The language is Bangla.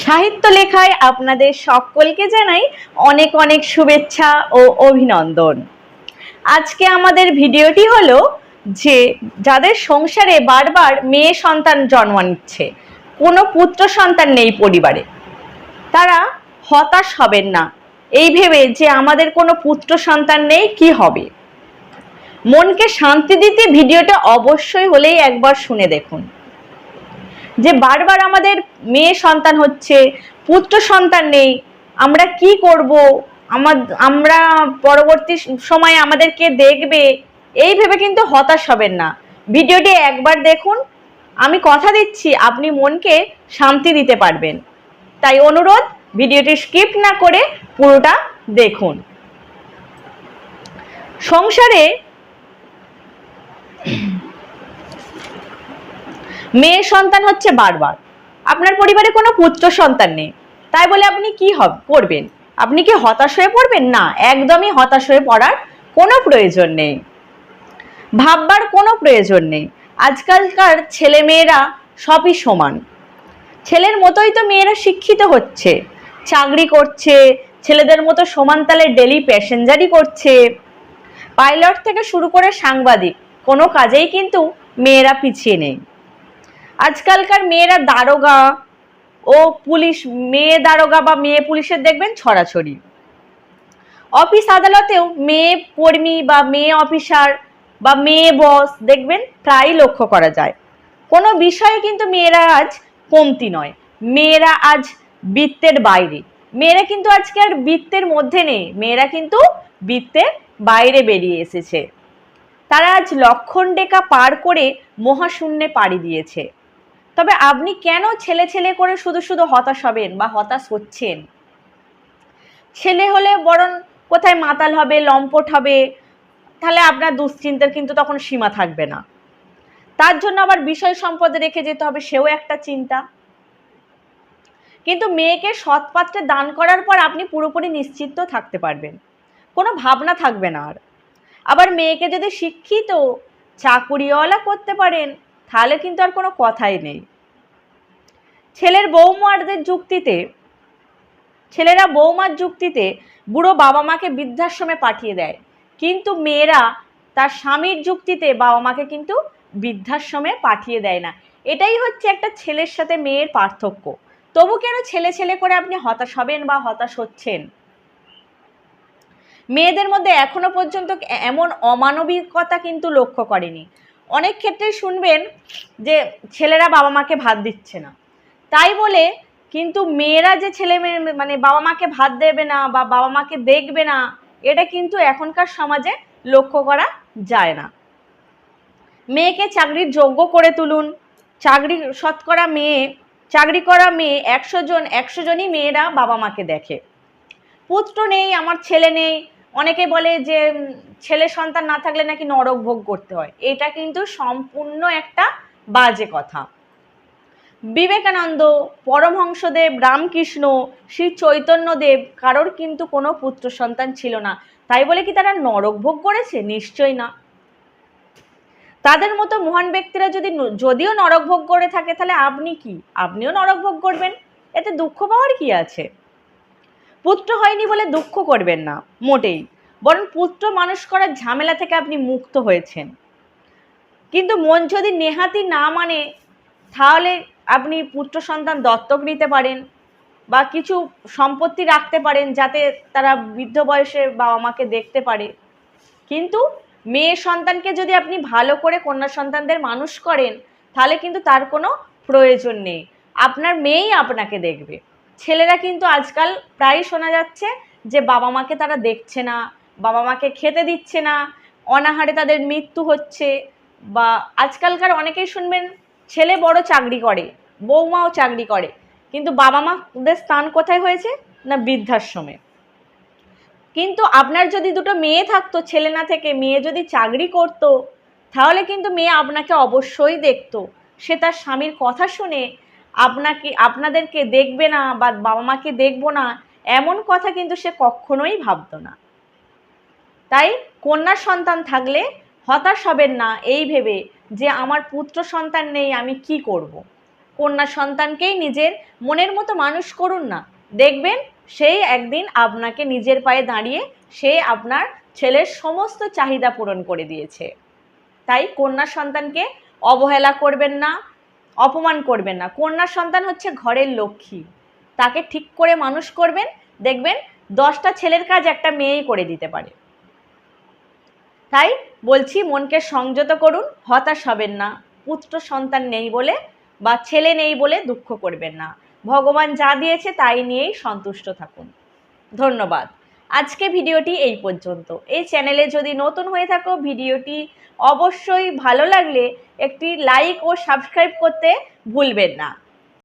সাহিত্য লেখায় আপনাদের সকলকে জানাই অনেক অনেক শুভেচ্ছা ও অভিনন্দন। আজকে আমাদের ভিডিওটি হলো যে যাদের সংসারে বারবার মেয়ে সন্তান জন্ম নিচ্ছে, কোনো পুত্র সন্তান নেই পরিবারে, তারা হতাশ হবেন না। এই ভেবে যে আমাদের কোনো পুত্র সন্তান নেই, কি হবে? মনকে শান্তি দিতে ভিডিওটা অবশ্যই হলেই একবার শুনে দেখুন। যে বারবার আমাদের মেয়ে সন্তান হচ্ছে, পুত্র সন্তান নেই, আমরা কি করব? আমার আমরা পরবর্তী সময়ে আমাদেরকে দেখবে, এই ভেবে কিন্তু হতাশ হবেন না। ভিডিওটি একবার দেখুন, আমি কথা দিচ্ছি, আপনি মনকে শান্তি দিতে পারবেন। তাই অনুরোধ, ভিডিওটি স্কিপ না করে পুরোটা দেখুন। সংসারে মেয়ের সন্তান হচ্ছে বারবার। আপনার পরিবারে কোনো পুত্র সন্তান নেই। তাই বলে আপনি কি হব, করবেন? আপনি কি হতাশ হয়ে পড়বেন? না, একদমই হতাশ হয়ে পড়ার কোনো প্রয়োজন নেই। ভাববার কোনো প্রয়োজন নেই। আজকালকার ছেলে মেয়েরা সবই সমান। ছেলের মতোই তো মেয়েরা শিক্ষিত হচ্ছে। চাকরি করছে, ছেলেদের মতো সমান তালে ডেলি প্যাসেঞ্জারই করছে। পাইলট থেকে শুরু করে সাংবাদিক, কোনো কাজেই কিন্তু মেয়েরা পিছিয়ে নেই। আজকালকার মেয়েরা দারোগা ও পুলিশ, মেয়ে দারোগা বা মেয়ে পুলিশের দেখবেন ছড়াছড়ি। অফিস আদালতেও মেয়ে কর্মী বা মেয়ে অফিসার বা মেয়ে বস দেখবেন প্রায় লক্ষ্য করা যায়। কোনো বিষয়ে কিন্তু মেয়েরা আজ কমতি নয়। মেয়েরা আজ বৃত্তের বাইরে। মেয়েরা কিন্তু আজকে আর বৃত্তের মধ্যে নেই। মেয়েরা কিন্তু বৃত্তের বাইরে বেরিয়ে এসেছে। তারা আজ লক্ষণ ডেকা পার করে মহাশূন্যে পাড়ি দিয়েছে। তবে আপনি কেন ছেলে ছেলে করে শুধু শুধু হতাশ হবেন বা হতাশ হচ্ছেন? ছেলে হলে বরং কোথায় মাতাল হবে, লম্পট হবে, তাহলে আপনার দুশ্চিন্তার কিন্তু তখন সীমা থাকবে না। তার জন্য আবার বিষয় সম্পদ রেখে যেতে হবে, সেও একটা চিন্তা। কিন্তু মেয়েকে সৎ পাত্রে দান করার পর আপনি পুরোপুরি নিশ্চিন্ত থাকতে পারবেন। কোনো ভাবনা থাকবে না আর। আবার মেয়েকে যদি শিক্ষিত, চাকুরিওয়ালা করতে পারেন তাহলে কিন্তু আর কোনো কথাই নেই। ছেলের বৌমারদের যুক্তিতে, ছেলেরা বৌমার যুক্তিতে বুড়ো বাবা মাকে বৃদ্ধাশ্রমে পাঠিয়ে দেয়। কিন্তু মেয়েরা তার স্বামীর যুক্তিতে বাবা মাকে কিন্তু বৃদ্ধাশ্রমে পাঠিয়ে দেয় না। এটাই হচ্ছে একটা ছেলের সাথে মেয়ের পার্থক্য। তবু কেন ছেলে ছেলে করে আপনি হতাশ হবেন বা হতাশ হচ্ছেন? মেয়েদের মধ্যে এখনও পর্যন্ত এমন অমানবিকতা কিন্তু লক্ষ্য করেনি। অনেক ক্ষেত্রে শুনবেন যে ছেলেরা বাবা মাকে ভাত দিচ্ছে না। তাই বলে কিন্তু মেয়েরা যে ছেলে মেয়ে মানে বাবা মাকে ভাত দেবে না বা বাবা মাকে দেখবে না, এটা কিন্তু এখনকার সমাজে লক্ষ্য করা যায় না। মেয়েকে চাকরির যোগ্য করে তুলুন। চাকরি শতকরা মেয়ে, চাকরি করা মেয়ে একশো জন, একশো জনই মেয়েরা বাবা মাকে দেখে। পুত্র নেই, আমার ছেলে নেই অনেকে বলে যে ছেলে সন্তান না থাকলে নাকি নরক ভোগ করতে হয়। এটা কিন্তু সম্পূর্ণ একটা বাজে কথা। বিবেকানন্দ, পরমহংসদেব, রামকৃষ্ণ, শ্রী চৈতন্যদেব কারোর কিন্তু কোনো পুত্র সন্তান ছিল না। তাই বলে কি তারা নরক ভোগ করেছে? নিশ্চয় না। তাদের মতো মহান ব্যক্তিরা যদি যদিও নরক ভোগ করে থাকে, তাহলে আপনি কি? আপনিও নরক ভোগ করবেন? এতে দুঃখ পাওয়ার কি আছে? পুত্র হয়নি বলে দুঃখ করবেন না, মোটেই। বরং পুত্র মানুষ করার ঝামেলা থেকে আপনি মুক্ত হয়েছেন। কিন্তু মন যদি নেহাতি না মানে তাহলে আপনি পুত্র সন্তান দত্তক নিতে পারেন বা কিছু সম্পত্তি রাখতে পারেন যাতে তারা বৃদ্ধ বয়সে বাবা মাকে দেখতে পারে। কিন্তু মেয়ে সন্তানকে যদি আপনি ভালো করে কন্যা সন্তানদের মানুষ করেন, তাহলে কিন্তু তার কোনো প্রয়োজন নেই। আপনার মেয়েই আপনাকে দেখবে। ছেলেরা কিন্তু আজকাল প্রায় শোনা যাচ্ছে যে বাবা মাকে তারা দেখছে না, বাবা মাকে খেতে দিচ্ছে না, অনাহারে তাদের মৃত্যু হচ্ছে বা আজকালকার অনেকেই শুনবেন, ছেলে বড় চাকরি করে, বৌমাও চাকরি করে, কিন্তু বাবা মাদের স্থান কোথায় হয়েছে? না বৃদ্ধাশ্রমে। কিন্তু আপনার যদি দুটো মেয়ে থাকতো, ছেলে না থেকে মেয়ে যদি চাকরি করতো, তাহলে কিন্তু মেয়ে আপনাকে অবশ্যই দেখতো। সে তার স্বামীর কথা শুনে আপনাকে, আপনাদেরকে দেখবে না বা বাবা মাকে দেখব না, এমন কথা কিন্তু সে কখনোই ভাবতো না। তাই কন্যা সন্তান থাকলে হতাশ হবেন না এই ভেবে যে আমার পুত্র সন্তান নেই, আমি কি করব। কন্যা সন্তানকেই নিজের মনের মতো মানুষ করুন না। দেখবেন সেই একদিন আপনাকে নিজের পায়ে দাঁড়িয়ে সে আপনার ছেলের সমস্ত চাহিদা পূরণ করে দিয়েছে। তাই কন্যা সন্তানকে অবহেলা করবেন না অপমান করবেন না। কন্যা সন্তান হচ্ছে ঘরের লক্ষ্মী। তাকে ঠিক করে মানুষ করবেন, দেখবেন দশটা ছেলের কাজ একটা মেয়েই করে দিতে পারে। তাই বলছি, মনকে সংযত করুন, হতাশ হবেন না। পুত্র সন্তান নেই বলে বা ছেলে নেই বলে দুঃখ করবেন না। ভগবান যা দিয়েছে তাই নিয়েই সন্তুষ্ট থাকুন। ধন্যবাদ। আজকে ভিডিওটি এই পর্যন্ত। এই চ্যানেলে যদি নতুন হয়ে থাকো, ভিডিওটি অবশ্যই ভালো লাগলে একটি লাইক ও সাবস্ক্রাইব করতে ভুলবেন না।